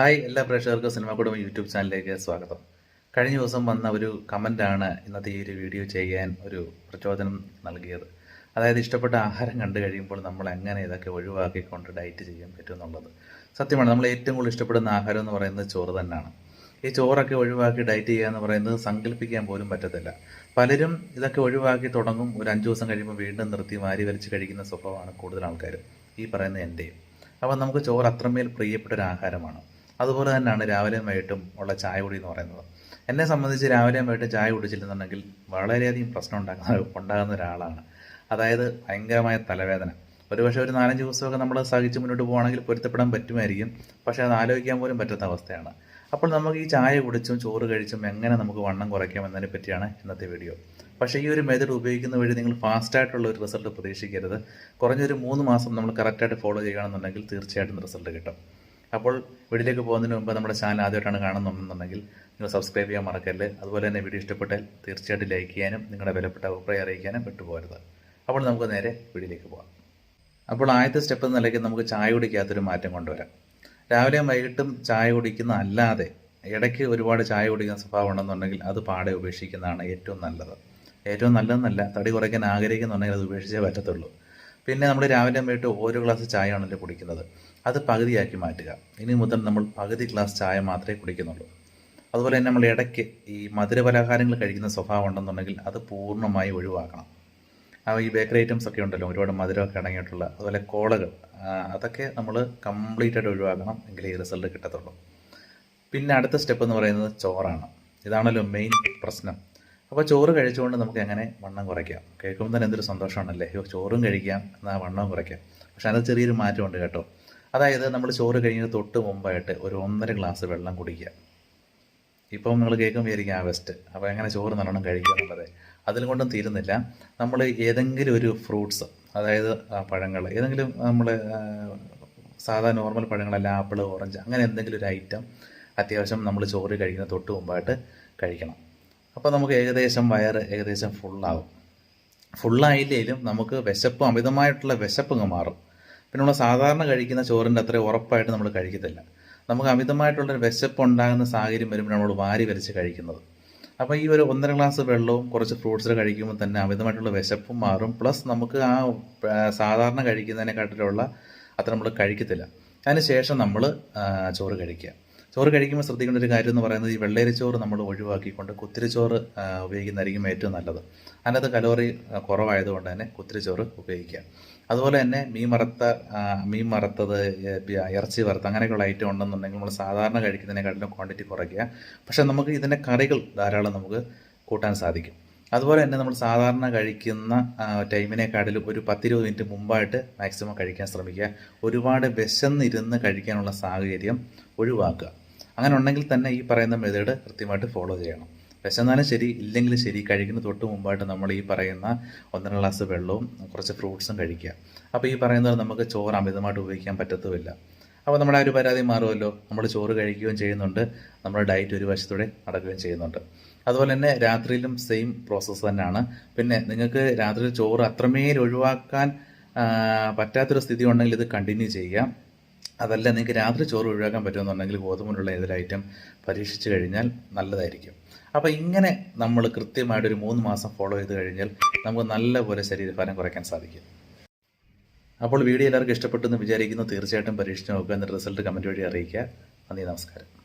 Hi എല്ലാ പ്രേക്ഷകർക്കും cinema കുടുംബം യൂട്യൂബ് ചാനലിലേക്ക് സ്വാഗതം. കഴിഞ്ഞ ദിവസം വന്ന ഒരു കമന്റാണ് ഇന്നത്തെ ഈ ഒരു വീഡിയോ ചെയ്യാൻ ഒരു പ്രചോദനം നൽകിയത്. അതായത് ഇഷ്ടപ്പെട്ട ആഹാരം കണ്ടു കഴിയുമ്പോൾ നമ്മൾ എങ്ങനെ ഇതൊക്കെ ഒഴിവാക്കിക്കൊണ്ട് ഡയറ്റ് ചെയ്യാൻ പറ്റും എന്നുള്ളത്. സത്യമാണ് നമ്മൾ ഏറ്റവും കൂടുതൽ ഇഷ്ടപ്പെടുന്ന ആഹാരം എന്ന് പറയുന്നത് ചോറ് തന്നെയാണ്. ഈ ചോറൊക്കെ ഒഴിവാക്കി ഡയറ്റ് ചെയ്യുക എന്ന് പറയുന്നത് സങ്കല്പിക്കാൻ പോലും പറ്റത്തില്ല. പലരും ഇതൊക്കെ ഒഴിവാക്കി തുടങ്ങും ഒരു അഞ്ച് ദിവസം കഴിയുമ്പോൾ വീണ്ടും നിർത്തി മാരി വലിച്ച് കഴിക്കുന്ന സ്വഭാവമാണ് കൂടുതൽ ആൾക്കാരും ഈ പറയുന്ന എന്റെയും അപ്പം നമുക്ക് ചോറ് അത്രമേൽ പ്രിയപ്പെട്ട ഒരു ആഹാരമാണ്. അതുപോലെ തന്നെയാണ് രാവിലെയും വൈകിട്ടും ഉള്ള ചായ കുടി എന്ന് പറയുന്നത്. എന്നെ സംബന്ധിച്ച് രാവിലെയും വൈകിട്ടും ചായ കുടിച്ചില്ലെന്നുണ്ടെങ്കിൽ വളരെയധികം പ്രശ്നം ഉണ്ടാക്കുന്ന ഉണ്ടാകുന്ന ഒരാളാണ്. അതായത് ഭയങ്കരമായ തലവേദന. ഒരുപക്ഷെ ഒരു നാലഞ്ച് ദിവസമൊക്കെ നമ്മൾ സഹിച്ച് മുന്നോട്ട് പോകുകയാണെങ്കിൽ പൊരുത്തപ്പെടാൻ പറ്റുമായിരിക്കും. പക്ഷേ അത് ആലോചിക്കാൻ പോലും പറ്റാത്ത അവസ്ഥയാണ്. അപ്പോൾ നമുക്ക് ഈ ചായ കുടിച്ചും ചോറ് കഴിച്ചും എങ്ങനെ നമുക്ക് വണ്ണം കുറയ്ക്കാം എന്നതിനെ പറ്റിയാണ് ഇന്നത്തെ വീഡിയോ. പക്ഷേ ഈ ഒരു മെത്തേഡ് ഉപയോഗിക്കുന്ന വഴി നിങ്ങൾ ഫാസ്റ്റായിട്ടുള്ള ഒരു റിസൾട്ട് പ്രതീക്ഷിക്കരുത്. കുറഞ്ഞൊരു മൂന്ന് മാസം നമ്മൾ കറക്റ്റായിട്ട് ഫോളോ ചെയ്യുകയാണെന്നുണ്ടെങ്കിൽ തീർച്ചയായിട്ടും റിസൾട്ട് കിട്ടും. അപ്പോൾ വീഡിയോയിലേക്ക് പോകുന്നതിന് മുമ്പ് നമ്മുടെ ചാനൽ ആദ്യമായിട്ടാണ് കാണുന്നുണ്ടെന്നുണ്ടെങ്കിൽ നിങ്ങൾ സബ്സ്ക്രൈബ് ചെയ്യാൻ മറക്കരുത്. അതുപോലെ തന്നെ വീഡിയോ ഇഷ്ടപ്പെട്ടാൽ തീർച്ചയായിട്ടും ലൈക്ക് ചെയ്യാനും നിങ്ങളുടെ വിലപ്പെട്ട അഭിപ്രായം അറിയിക്കാനും വിട്ടുപോകരുത്. അപ്പോൾ നമുക്ക് നേരെ വീഡിയോയിലേക്ക് പോകാം. അപ്പോൾ ആദ്യത്തെ സ്റ്റെപ്പ് എന്ന നിലയ്ക്ക് നമുക്ക് ചായ കുടിക്കാത്തൊരു മാറ്റം കൊണ്ടുവരാം. രാവിലെയും വൈകിട്ടും ചായ കുടിക്കുന്ന അല്ലാതെ ഇടയ്ക്ക് ഒരുപാട് ചായ കുടിക്കുന്ന സ്വഭാവം ഉണ്ടെന്നുണ്ടെങ്കിൽ അത് പാടെ ഉപേക്ഷിക്കുന്നതാണ് ഏറ്റവും നല്ലത്. ഏറ്റവും നല്ലതെന്നല്ല തടി കുറയ്ക്കാൻ ആഗ്രഹിക്കുന്നുണ്ടെങ്കിൽ അത് ഉപേക്ഷിച്ചേ പറ്റത്തുള്ളൂ. പിന്നെ നമ്മൾ രാവിലെ പോയിട്ട് ഓരോ ഗ്ലാസ് ചായ ആണല്ലോ കുടിക്കുന്നത്. അത് പകുതിയാക്കി മാറ്റുക. ഇനി മുതൽ നമ്മൾ പകുതി ഗ്ലാസ് ചായ മാത്രമേ കുടിക്കുന്നുള്ളൂ. അതുപോലെ തന്നെ നമ്മൾ ഇടയ്ക്ക് ഈ മധുര പലഹാരങ്ങൾ കഴിക്കുന്ന സ്വഭാവം ഉണ്ടെന്നുണ്ടെങ്കിൽ അത് പൂർണമായി ഒഴിവാക്കണം. ഈ ബേക്കറി ഐറ്റംസ് ഒക്കെ ഉണ്ടല്ലോ ഒരുപാട് മധുരമൊക്കെ അടങ്ങിയിട്ടുള്ള അതുപോലെ കോളകൾ അതൊക്കെ നമ്മൾ കംപ്ലീറ്റ് ആയിട്ട് ഒഴിവാക്കണം എങ്കിലേ ഈ റിസൾട്ട് കിട്ടത്തുള്ളൂ. പിന്നെ അടുത്ത സ്റ്റെപ്പ് എന്ന് പറയുന്നത് ചോറാണ്. ഇതാണല്ലോ മെയിൻ പ്രശ്നം. അപ്പോൾ ചോറ് കഴിച്ചുകൊണ്ട് നമുക്ക് എങ്ങനെ വണ്ണം കുറയ്ക്കാം? കേൾക്കുമ്പോൾ തന്നെ എന്തൊരു സന്തോഷമാണല്ലേ? അയ്യോ ചോറും കഴിക്കാം എന്നാൽ വണ്ണം കുറയ്ക്കാം. പക്ഷെ അത് ചെറിയൊരു മാറ്റമുണ്ട് കേട്ടോ. അതായത് നമ്മൾ ചോറ് കഴിഞ്ഞ് തൊട്ട് മുമ്പായിട്ട് ഒരു ഒന്നര ഗ്ലാസ് വെള്ളം കുടിക്കുക. ഇപ്പം നിങ്ങൾ കേൾക്കും വിചാരിക്കും ആ വെസ്റ്റ് അപ്പോൾ എങ്ങനെ ചോറ് നല്ലോണം കഴിക്കുക എന്നുള്ളത്. അതിൽ കൊണ്ടും തീരുന്നില്ല. നമ്മൾ ഏതെങ്കിലും ഒരു ഫ്രൂട്ട്സ് അതായത് പഴങ്ങൾ ഏതെങ്കിലും നമ്മൾ സാധാ നോർമൽ പഴങ്ങളല്ല ആപ്പിൾ ഓറഞ്ച് അങ്ങനെ എന്തെങ്കിലും ഒരു ഐറ്റം അത്യാവശ്യം നമ്മൾ ചോറ് കഴിക്കുന്ന തൊട്ട് മുമ്പായിട്ട് കഴിക്കണം. അപ്പോൾ നമുക്ക് ഏകദേശം വയറ് ഏകദേശം ഫുള്ളാവും ഫുള്ളായില്ലെങ്കിലും നമുക്ക് വിശപ്പ് അമിതമായിട്ടുള്ള വിശപ്പ് അങ്ങ് മാറും. പിന്നെ നമ്മൾ സാധാരണ കഴിക്കുന്ന ചോറിന്റെ അത്ര ഉറപ്പായിട്ട് നമ്മൾ കഴിക്കത്തില്ല. നമുക്ക് അമിതമായിട്ടുള്ളൊരു വിശപ്പ് ഉണ്ടാകുന്ന സാഹചര്യം വരുമ്പോൾ നമ്മൾ വാരി വലിച്ച് കഴിക്കുന്നത്. അപ്പോൾ ഈ ഒരു ഒന്നര ഗ്ലാസ് വെള്ളവും കുറച്ച് ഫ്രൂട്ട്സ് കഴിക്കുമ്പോൾ തന്നെ അമിതമായിട്ടുള്ള വിശപ്പും മാറും. പ്ലസ് നമുക്ക് ആ, സാധാരണ കഴിക്കുന്നതിനെക്കാട്ടിലുള്ള അത്ര നമ്മൾ കഴിക്കത്തില്ല. അതിന് ശേഷം നമ്മൾ ചോറ് കഴിക്കുക. ചോറ് കഴിക്കുമ്പോൾ ശ്രദ്ധിക്കേണ്ട ഒരു കാര്യം എന്ന് പറയുന്നത് ഈ വെള്ളരിച്ചോറ് നമ്മൾ ഒഴിവാക്കിക്കൊണ്ട് കുത്തിരിച്ചോറ് ചോറ് ഉപയോഗിക്കുന്നതായിരിക്കും ഏറ്റവും നല്ലത്. അതിനകത്ത് കലോറി കുറവായതുകൊണ്ട് തന്നെ കുത്തിരിച്ചോറ് ഉപയോഗിക്കുക. അതുപോലെ തന്നെ മീൻ വറുത്ത മീൻ വറുത്തത് ഇറച്ചി വറുത്ത അങ്ങനെയൊക്കെയുള്ള ഐറ്റം ഉണ്ടെന്നുണ്ടെങ്കിൽ നമ്മൾ സാധാരണ കഴിക്കുന്നതിനെക്കാട്ടിലും ക്വാണ്ടിറ്റി കുറയ്ക്കുക. പക്ഷേ നമുക്ക് ഇതിന്റെ കറികൾ ധാരാളം നമുക്ക് കൂട്ടാൻ സാധിക്കും. അതുപോലെ തന്നെ നമ്മൾ സാധാരണ കഴിക്കുന്ന ടൈമിനെക്കാട്ടിലും ഒരു പത്തിരുപത് മിനിറ്റ് മുമ്പായിട്ട് മാക്സിമം കഴിക്കാൻ ശ്രമിക്കുക. ഒരുപാട് വിശന്നിരുന്ന് കഴിക്കാനുള്ള സാഹചര്യം ഒഴിവാക്കുക. അങ്ങനെ ഉണ്ടെങ്കിൽ തന്നെ ഈ പറയുന്ന മെതേഡ് കൃത്യമായിട്ട് ഫോളോ ചെയ്യണം. വിശന്നാലും ശരി ഇല്ലെങ്കിൽ ശരി കഴിക്കുന്ന തൊട്ട് മുമ്പായിട്ട് നമ്മൾ ഈ പറയുന്ന ഒന്നര ഗ്ലാസ് വെള്ളവും കുറച്ച് ഫ്രൂട്ട്സും കഴിക്കുക. അപ്പോൾ ഈ പറയുന്നത് നമുക്ക് ചോറ് അമിതമായിട്ട് ഉപയോഗിക്കാൻ പറ്റത്തുമില്ല. അപ്പോൾ നമ്മുടെ ആ ഒരു പരാതി മാറുമല്ലോ? നമ്മൾ ചോറ് കഴിക്കുകയും ചെയ്യുന്നുണ്ട് നമ്മുടെ ഡയറ്റ് ഒരു വശത്തൂടെ നടക്കുകയും ചെയ്യുന്നുണ്ട്. അതുപോലെ തന്നെ രാത്രിയിലും സെയിം പ്രോസസ്സ് തന്നെയാണ്. പിന്നെ നിങ്ങൾക്ക് രാത്രിയിൽ ചോറ് അത്രമേൽ ഒഴിവാക്കാൻ പറ്റാത്തൊരു സ്ഥിതി ഉണ്ടെങ്കിൽ ഇത് കണ്ടിന്യൂ ചെയ്യുക. അതല്ല നിങ്ങൾക്ക് രാത്രി ചോറ് ഒഴിവാക്കാൻ പറ്റുമെന്നുണ്ടെങ്കിൽ ഗോതമ്പിനുള്ള ഏതൊരു ഐറ്റം പരീക്ഷിച്ച് കഴിഞ്ഞാൽ നല്ലതായിരിക്കും. അപ്പോൾ ഇങ്ങനെ നമ്മൾ കൃത്യമായിട്ട് ഒരു മൂന്ന് മാസം ഫോളോ ചെയ്ത് കഴിഞ്ഞാൽ നമുക്ക് നല്ലപോലെ ശരീരഭാരം കുറയ്ക്കാൻ സാധിക്കും. അപ്പോൾ വീഡിയോ എല്ലാവർക്കും ഇഷ്ടപ്പെട്ടു എന്ന് വിചാരിക്കുന്നു. തീർച്ചയായിട്ടും പരീക്ഷിച്ച് നോക്കുക. എന്നിട്ട് റിസൾട്ട് കമന്റ് വഴി അറിയിക്കുക. നന്ദി നമസ്കാരം.